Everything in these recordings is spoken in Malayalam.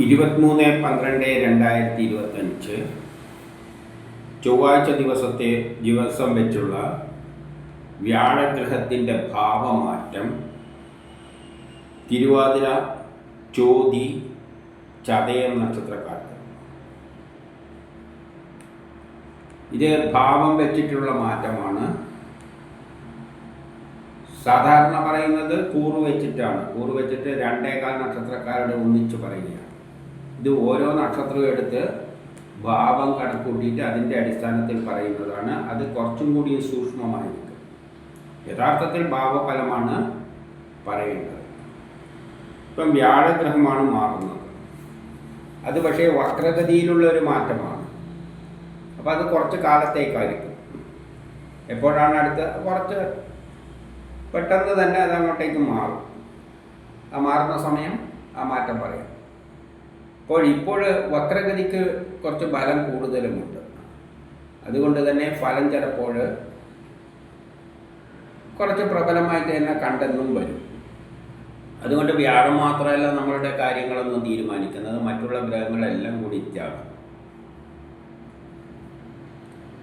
ഇരുപത്തിമൂന്ന് പന്ത്രണ്ട് രണ്ടായിരത്തി ഇരുപത്തഞ്ച് ചൊവ്വാഴ്ച ദിവസത്തെ ദിവസം വെച്ചുള്ള വ്യാഴഗ്രഹത്തിന്റെ ഭാവമാറ്റം. തിരുവാതിര ചോതി ചതയം നക്ഷത്രക്കാർക്ക്. ഇത് ഭാവം വെച്ചിട്ടുള്ള മാറ്റമാണ്. സാധാരണ പറയുന്നത് കൂറ് വെച്ചിട്ടാണ്. കൂറ് വെച്ചിട്ട് രണ്ടേകാൽ നക്ഷത്രക്കാരുടെ ഒന്നിച്ച് പറയുകയാണ്. ഇത് ഓരോ നക്ഷത്രവും എടുത്ത് ഭാവം കണക്കൂട്ടിയിട്ട് അതിന്റെ അടിസ്ഥാനത്തിൽ പറയുന്നതാണ്. അത് കുറച്ചും കൂടി സൂക്ഷ്മമായിരിക്കും. യഥാർത്ഥത്തിൽ ഭാവഫലമാണ് പറയുന്നത് ഇപ്പം വ്യാഴഗ്രഹമാണ് മാറുന്നത്. അത് പക്ഷേ വക്രഗതിയിലുള്ള ഒരു മാറ്റമാണ്. അപ്പോൾ അത് കുറച്ച് കാലത്തേക്കായിരിക്കും. എപ്പോഴാണ് അടുത്ത്? കുറച്ച് പെട്ടെന്ന് തന്നെ അത് അങ്ങോട്ടേക്ക് മാറും. ആ മാറുന്ന സമയം ആ മാറ്റം പറയാം. അപ്പോൾ ഇപ്പോൾ വക്രഗതിക്ക് കുറച്ച് ബലം കൂടുതലുമുണ്ട്. അതുകൊണ്ട് തന്നെ ഫലം ചിലപ്പോൾ കുറച്ച് പ്രബലമായിട്ട് തന്നെ കണ്ടെന്നും വരും. അതുകൊണ്ട് വ്യാഴം മാത്രമല്ല നമ്മളുടെ കാര്യങ്ങളൊന്നും തീരുമാനിക്കുന്നത്. മറ്റുള്ള ഗ്രഹങ്ങളെല്ലാം കൂടി ഇത്യാഗം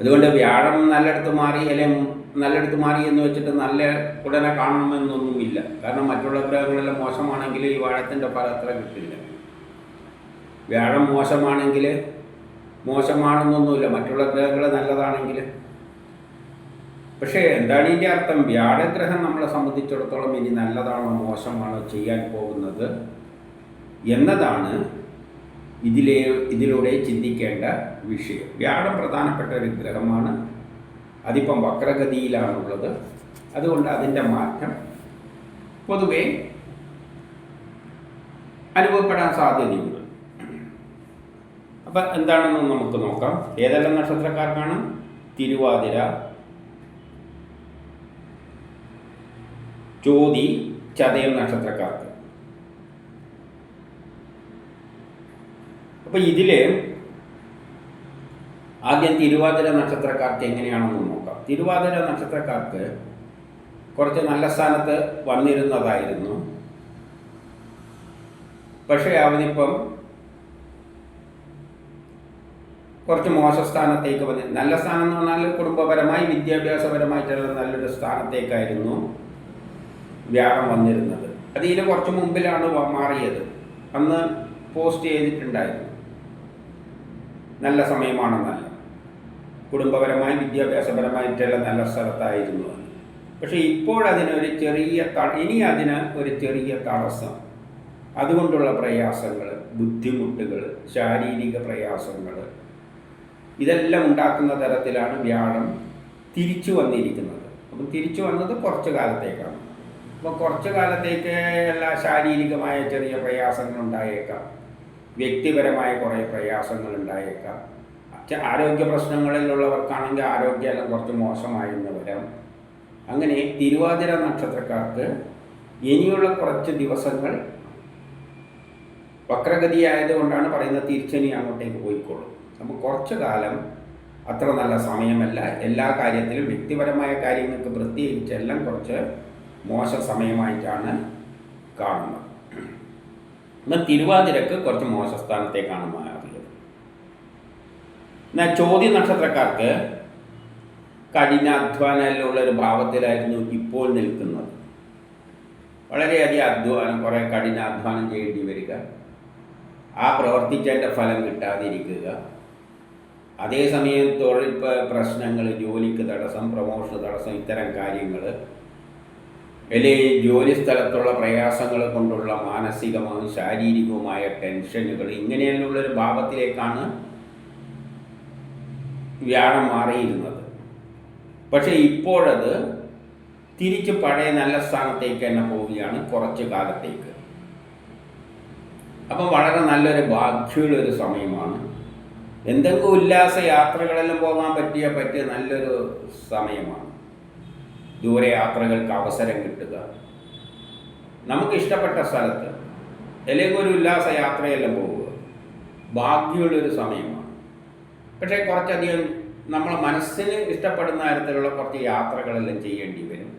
അതുകൊണ്ട് വ്യാഴം നല്ലയിടത്ത് മാറി അല്ലെങ്കിൽ നല്ലയിടത്ത് മാറി എന്ന് വെച്ചിട്ട് നല്ല ഉടനെ കാണണമെന്നൊന്നുമില്ല. കാരണം മറ്റുള്ള ഗ്രഹങ്ങളെല്ലാം മോശമാണെങ്കിൽ ഈ വാഴത്തിന്റെ ഫലം അത്ര കിട്ടില്ല. വ്യാഴം മോശമാണെങ്കിൽ മോശമാണെന്നൊന്നുമില്ല. മറ്റുള്ള ഗ്രഹങ്ങൾ നല്ലതാണെങ്കിൽ. പക്ഷേ എന്താണ് ഇതിന്റെ അർത്ഥം? വ്യാഴഗ്രഹം നമ്മളെ സംബന്ധിച്ചിടത്തോളം ഇനി നല്ലതാണോ മോശമാണോ ചെയ്യാൻ പോകുന്നത് എന്നതാണ് ഇതിലെ ഇതിലൂടെ ചിന്തിക്കേണ്ട വിഷയം. വ്യാഴം പ്രധാനപ്പെട്ട ഒരു ഗ്രഹമാണ്. അതിപ്പം വക്രഗതിയിലാണുള്ളത്. അതുകൊണ്ട് അതിന്റെ മാറ്റം പൊതുവേ അനുഭവപ്പെടാൻ സാധ്യതയുണ്ട്. അപ്പം എന്താണെന്ന് നമുക്ക് നോക്കാം. ഏതെല്ലാം നക്ഷത്രക്കാർക്കാണ്? തിരുവാതിര ചോതി ചതയം നക്ഷത്രക്കാർക്ക്. അപ്പം ഇതിൽ ആദ്യം തിരുവാതിര നക്ഷത്രക്കാർക്ക് എങ്ങനെയാണെന്ന് നോക്കാം. തിരുവാതിര നക്ഷത്രക്കാർക്ക് കുറച്ച് നല്ല സ്ഥാനത്ത് വന്നിരുന്നതായിരുന്നു. പക്ഷേ അവനിപ്പം കുറച്ച് മോശ സ്ഥാനത്തേക്ക് വന്നു നല്ല സ്ഥാനം എന്ന് പറഞ്ഞാൽ കുടുംബപരമായി വിദ്യാഭ്യാസപരമായിട്ടുള്ള നല്ലൊരു സ്ഥാനത്തേക്കായിരുന്നു വ്യാഴം വന്നിരുന്നത്. അതിന് കുറച്ച് മുമ്പിലാണ് മാറിയത്. അന്ന് പോസ്റ്റ് ചെയ്തിട്ടുണ്ടായിരുന്നു. നല്ല സമയമാണെന്നല്ല. കുടുംബപരമായി വിദ്യാഭ്യാസപരമായിട്ടുള്ള നല്ല സ്ഥലത്തായിരുന്നു പക്ഷേ ഇപ്പോഴതിനൊരു ചെറിയ ത- ഇനി അതിന് ഒരു ചെറിയ തടസ്സം. അതുകൊണ്ടുള്ള പ്രയാസങ്ങൾ ബുദ്ധിമുട്ടുകൾ ശാരീരിക പ്രയാസങ്ങൾ ഇതെല്ലാം ഉണ്ടാക്കുന്ന തരത്തിലാണ് വ്യാഴം തിരിച്ചു വന്നിരിക്കുന്നത്. അപ്പം തിരിച്ചു വന്നത് കുറച്ച് കാലത്തേക്കാണ്. അപ്പോൾ കുറച്ച് കാലത്തേക്ക് എല്ലാ ശാരീരികമായ ചെറിയ പ്രയാസങ്ങൾ ഉണ്ടായേക്കാം വ്യക്തിപരമായ കുറേ പ്രയാസങ്ങൾ ഉണ്ടായേക്കാം ആരോഗ്യ പ്രശ്നങ്ങളിലുള്ളവർക്കാണെങ്കിൽ ആരോഗ്യമെല്ലാം കുറച്ച് മോശമായിരുന്നു വരാം. അങ്ങനെ തിരുവാതിര നക്ഷത്രക്കാർക്ക് ഇനിയുള്ള കുറച്ച് ദിവസങ്ങൾ വക്രഗതി ആയതുകൊണ്ടാണ് പറയുന്നത് തിരിച്ചനി അങ്ങോട്ടേക്ക് പോയിക്കോളും. അപ്പോൾ കുറച്ചു കാലം അത്ര നല്ല സമയമല്ല. എല്ലാ കാര്യത്തിലും വ്യക്തിപരമായ കാര്യങ്ങൾക്ക് പ്രത്യേകിച്ച് എല്ലാം കുറച്ച് മോശ സമയമായിട്ടാണ് കാണുന്നത്. എന്നാൽ തിരുവാതിരക്ക് കുറച്ച് മോശ സ്ഥാനത്തേക്കാണ് മാറിയത്. എന്നാൽ ചോദ്യ നക്ഷത്രക്കാർക്ക് കഠിനാധ്വാനമുള്ള ഒരു ഭാവത്തിലായിരുന്നു ഇപ്പോൾ നിൽക്കുന്നത്. വളരെയധികം അധ്വാനം കുറേ കഠിനാധ്വാനം ചെയ്യേണ്ടി വരിക. ആ പ്രവർത്തിച്ചതിന്റെ ഫലം കിട്ടാതിരിക്കുക. അതേസമയം തൊഴിൽ പ്രശ്നങ്ങൾ ജോലിക്ക് തടസ്സം പ്രമോഷൻ തടസ്സം ഇത്തരം കാര്യങ്ങൾ അല്ലെങ്കിൽ ജോലി സ്ഥലത്തുള്ള പ്രയാസങ്ങൾ കൊണ്ടുള്ള മാനസികവും ശാരീരികവുമായ ടെൻഷനുകൾ ഇങ്ങനെയുള്ളൊരു ഭാവത്തിലേക്കാണ് വ്യാഴം മാറിയിരുന്നത്. പക്ഷേ ഇപ്പോഴത് തിരിച്ച് പഴയ നല്ല സ്ഥാനത്തേക്ക് തന്നെ പോവുകയാണ് കുറച്ച് കാലത്തേക്ക്. അപ്പം വളരെ നല്ലൊരു ഭാഗ്യമുള്ളൊരു സമയമാണ്. എന്തെങ്കിലും ഉല്ലാസ യാത്രകളെല്ലാം പോകാൻ പറ്റിയ പറ്റിയ നല്ലൊരു സമയമാണ്. ദൂരയാത്രകൾക്ക് അവസരം കിട്ടുക. നമുക്ക് ഇഷ്ടപ്പെട്ട സ്ഥലത്ത് അല്ലെങ്കിൽ ഒരു ഉല്ലാസ യാത്രയെല്ലാം പോവുക. ഭാഗ്യമുള്ളൊരു സമയമാണ്. പക്ഷേ കുറച്ചധികം നമ്മളെ മനസ്സിന് ഇഷ്ടപ്പെടുന്ന തരത്തിലുള്ള കുറച്ച് യാത്രകളെല്ലാം ചെയ്യേണ്ടി വരും.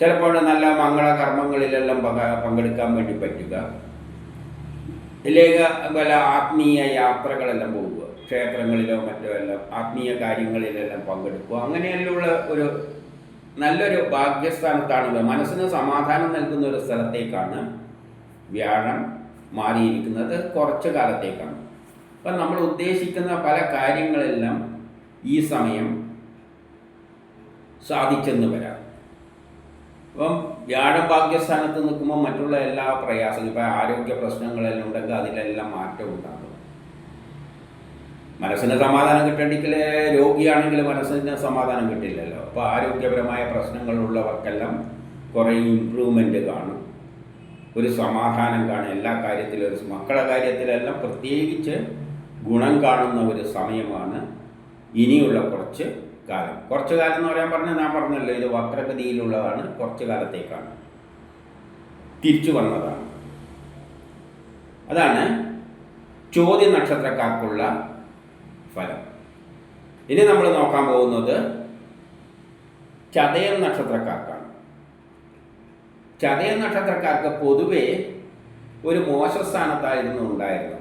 ചിലപ്പോൾ നല്ല മംഗളകർമ്മങ്ങളിലെല്ലാം പങ്ക പങ്കെടുക്കാൻ വേണ്ടി പറ്റുക. ഇല്ലെങ്കിൽ പല ആത്മീയ യാത്രകളെല്ലാം പോവുക ക്ഷേത്രങ്ങളിലോ മറ്റോ എല്ലാം ആത്മീയ കാര്യങ്ങളിലെല്ലാം പങ്കെടുക്കുക. അങ്ങനെയെല്ലാം ഒരു നല്ലൊരു ഭാഗ്യസ്ഥാനത്താണ് മനസ്സിന് സമാധാനം നൽകുന്ന ഒരു സ്ഥലത്തേക്കാണ് വ്യാഴം മാറിയിരിക്കുന്നത്. കുറച്ച് കാലത്തേക്കാണ്. അപ്പം നമ്മൾ ഉദ്ദേശിക്കുന്ന പല കാര്യങ്ങളെല്ലാം ഈ സമയം സാധിച്ചെന്ന് വരാം. അപ്പം വ്യാഴം ഭാഗ്യസ്ഥാനത്ത് നിൽക്കുമ്പോൾ മറ്റുള്ള എല്ലാ പ്രയാസങ്ങളും ഇപ്പം ആരോഗ്യ പ്രശ്നങ്ങളെല്ലാം ഉണ്ടെങ്കിൽ അതിലെല്ലാം മാറ്റം ഉണ്ടാകും. മനസ്സിന് സമാധാനം കിട്ടണമെങ്കിൽ രോഗിയാണെങ്കിൽ മനസ്സിന് സമാധാനം കിട്ടില്ലല്ലോ. അപ്പോൾ ആരോഗ്യപരമായ പ്രശ്നങ്ങളുള്ളവർക്കെല്ലാം കുറേ ഇമ്പ്രൂവ്മെന്റ് കാണും. ഒരു സമാധാനം കാണും. എല്ലാ കാര്യത്തിലും ഒരു മക്കളുടെ കാര്യത്തിലെല്ലാം പ്രത്യേകിച്ച് ഗുണം കാണുന്ന ഒരു സമയമാണ് ഇനിയുള്ള കുറച്ച് കാലം. കുറച്ചു കാലം എന്ന് പറയാൻ പറഞ്ഞാൽ ഞാൻ പറഞ്ഞല്ലോ ഇത് വക്രഗതിയിലുള്ളതാണ് കുറച്ചു കാലത്തേക്കാണ്. തിരിച്ചു വന്നതാണ്. അതാണ് ചോദ്യ നക്ഷത്രക്കാർക്കുള്ള ഫലം. ഇനി നമ്മൾ നോക്കാൻ പോകുന്നത് ചതയം നക്ഷത്രക്കാർക്കാണ്. ചതയം നക്ഷത്രക്കാർക്ക് പൊതുവെ ഒരു മോശ സ്ഥാനത്തായിരുന്നു ഉണ്ടായിരുന്നത്.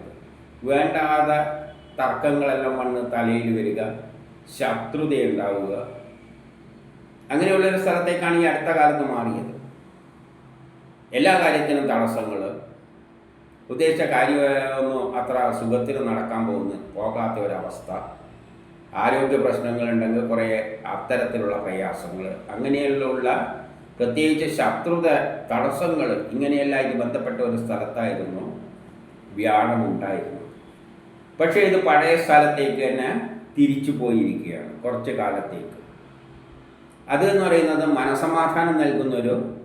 വേണ്ടാതെ തർക്കങ്ങളെല്ലാം വന്ന് തലയിൽ വരിക ശത്രുത ഉണ്ടാവുക അങ്ങനെയുള്ളൊരു സ്ഥലത്തേക്കാണ് ഈ അടുത്ത കാലത്ത് മാറിയത്. എല്ലാ കാര്യത്തിനും തടസ്സങ്ങൾ ഉദ്ദേശിച്ച കാര്യമൊന്നും അത്ര സുഖത്തിൽ നടക്കാൻ പോകുന്ന പോകാത്ത ഒരവസ്ഥ. ആരോഗ്യ പ്രശ്നങ്ങളുണ്ടെങ്കിൽ കുറേ അത്തരത്തിലുള്ള പ്രയാസങ്ങൾ അങ്ങനെയുള്ള പ്രത്യേകിച്ച് ശത്രുത തടസ്സങ്ങൾ ഇങ്ങനെയെല്ലാം ഇത് ബന്ധപ്പെട്ട ഒരു സ്ഥലത്തായിരുന്നു. വ്യാഴമുണ്ടായിരുന്നു. പക്ഷേ ഇത് പഴയ സ്ഥലത്തേക്ക് തന്നെ തിരിച്ചു പോയിരിക്കുകയാണ് കുറച്ച് കാലത്തേക്ക്. അത് എന്ന് പറയുന്നത് മനസമാധാനം നൽകുന്നൊരു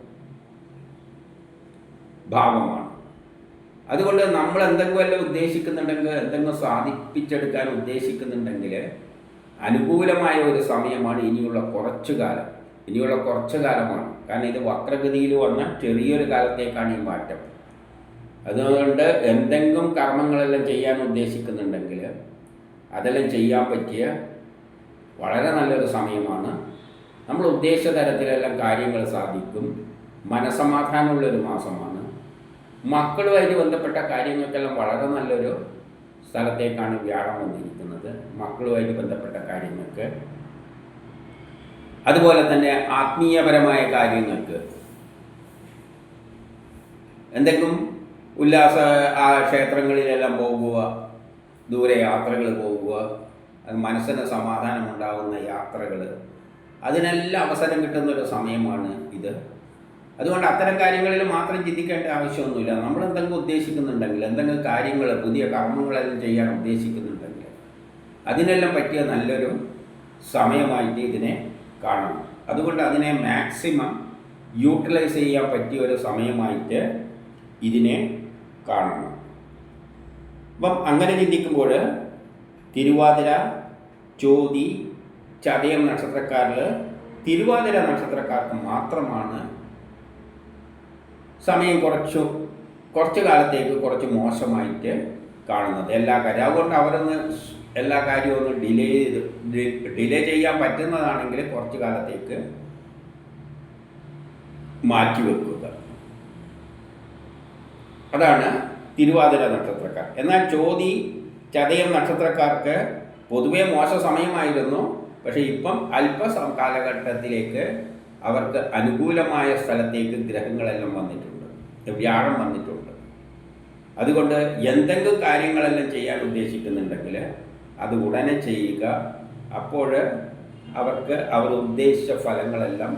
ഭാവമാണ്. അതുകൊണ്ട് നമ്മൾ എന്തെങ്കിലും ഉദ്ദേശിക്കുന്നുണ്ടെങ്കിൽ എന്തെങ്കിലും സാധിപ്പിച്ചെടുക്കാൻ ഉദ്ദേശിക്കുന്നുണ്ടെങ്കിൽ അനുകൂലമായ ഒരു സമയമാണ് ഇനിയുള്ള കുറച്ചു കാലം. ഇനിയുള്ള കുറച്ചു കാലമാണ്. കാരണം ഇത് വക്രഗതിയിൽ വന്ന ചെറിയൊരു കാലത്തേക്കാണ് ഈ മാറ്റം. അതുകൊണ്ട് എന്തെങ്കിലും കർമ്മങ്ങളെല്ലാം ചെയ്യാൻ ഉദ്ദേശിക്കുന്നുണ്ടെങ്കിൽ അതെല്ലാം ചെയ്യാൻ പറ്റിയ വളരെ നല്ലൊരു സമയമാണ്. നമ്മൾ ഉദ്ദേശ തരത്തിലെല്ലാം കാര്യങ്ങൾ സാധിക്കും. മനസമാധാനമുള്ളൊരു മാസമാണ്. മക്കളുമായിട്ട് ബന്ധപ്പെട്ട കാര്യങ്ങൾക്കെല്ലാം വളരെ നല്ലൊരു സ്ഥലത്തേക്കാണ് വ്യാഴം വന്നിരിക്കുന്നത്. മക്കളുമായിട്ട് ബന്ധപ്പെട്ട കാര്യങ്ങൾക്ക്. അതുപോലെ തന്നെ ആത്മീയപരമായ കാര്യങ്ങൾക്ക്. എന്തെങ്കിലും ഉല്ലാസ ആ ക്ഷേത്രങ്ങളിലെല്ലാം പോകുക ദൂരെ യാത്രകൾ അത് മനസ്സിന് സമാധാനമുണ്ടാകുന്ന യാത്രകൾ. അതിനെല്ലാം അവസരം കിട്ടുന്ന ഒരു സമയമാണ് ഇത്. അതുകൊണ്ട് അത്തരം കാര്യങ്ങളിൽ മാത്രം ചിന്തിക്കേണ്ട ആവശ്യമൊന്നുമില്ല. നമ്മൾ എന്തെങ്കിലും ഉദ്ദേശിക്കുന്നുണ്ടെങ്കിൽ എന്തെങ്കിലും കാര്യങ്ങൾ പുതിയ കർമ്മങ്ങളെല്ലാം ചെയ്യാൻ ഉദ്ദേശിക്കുന്നുണ്ടെങ്കിൽ അതിനെല്ലാം പറ്റിയ നല്ലൊരു സമയമായിട്ട് ഇതിനെ കാണണം. അതുകൊണ്ട് അതിനെ മാക്സിമം യൂട്ടിലൈസ് ചെയ്യാൻ പറ്റിയ ഒരു സമയമായിട്ട് ഇതിനെ കാണണം. അപ്പം അങ്ങനെ ചിന്തിക്കുമ്പോൾ തിരുവാതിര ജ്യോതി ചതയം നക്ഷത്രക്കാരിൽ തിരുവാതിര നക്ഷത്രക്കാർക്ക് മാത്രമാണ് സമയം കുറച്ചു കുറച്ച് കാലത്തേക്ക് കുറച്ച് മോശമായിട്ട് കാണുന്നത്. എല്ലാ കാര്യം അതുകൊണ്ട് അവരൊന്ന് എല്ലാ കാര്യവും ഒന്ന് ഡിലേ ചെയ്ത് ഡിലേ ചെയ്യാൻ പറ്റുന്നതാണെങ്കിൽ കുറച്ച് കാലത്തേക്ക് മാറ്റി വെക്കുക. അതാണ് തിരുവാതിര നക്ഷത്രക്കാർ. എന്നാൽ ചോതി ചതയം നക്ഷത്രക്കാർക്ക് പൊതുവേ മോശ സമയമായിരുന്നു. പക്ഷേ ഇപ്പം അല്പ കാലഘട്ടത്തിലേക്ക് അവർക്ക് അനുകൂലമായ സ്ഥലത്തേക്ക് ഗ്രഹങ്ങളെല്ലാം വന്നിട്ടുണ്ട്. വ്യാഴം വന്നിട്ടുണ്ട്. അതുകൊണ്ട് എന്തെങ്കിലും കാര്യങ്ങളെല്ലാം ചെയ്യാൻ ഉദ്ദേശിക്കുന്നുണ്ടെങ്കിൽ അത് ഉടനെ ചെയ്യുക. അപ്പോൾ അവർക്ക് അവർ ഉദ്ദേശിച്ച ഫലങ്ങളെല്ലാം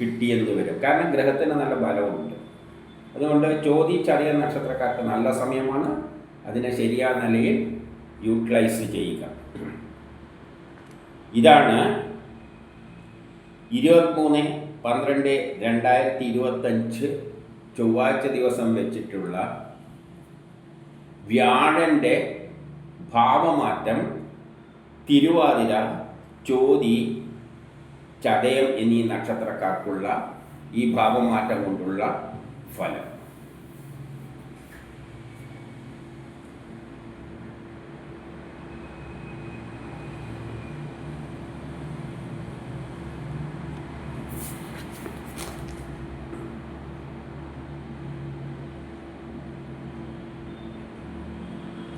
കിട്ടിയെന്ന് വരും. കാരണം ഗ്രഹത്തിന് നല്ല ബലമുണ്ട്. അതുകൊണ്ട് ചോദിച്ചറിയ നക്ഷത്രക്കാർക്ക് നല്ല സമയമാണ്. അതിനെ ശരിയായ നിലയിൽ യൂട്ടിലൈസ് ചെയ്യുക. ഇതാണ് ഇരുപത്തിമൂന്ന് പന്ത്രണ്ട് രണ്ടായിരത്തി ഇരുപത്തഞ്ച് ചൊവ്വാഴ്ച ദിവസം വെച്ചിട്ടുള്ള വ്യാഴന്റെ ഭാവമാറ്റം തിരുവാതിര ചോതി ചതയം എന്നീ നക്ഷത്രക്കാർക്കുള്ള ഈ ഭാവമാറ്റം കൊണ്ടുള്ള ഫലം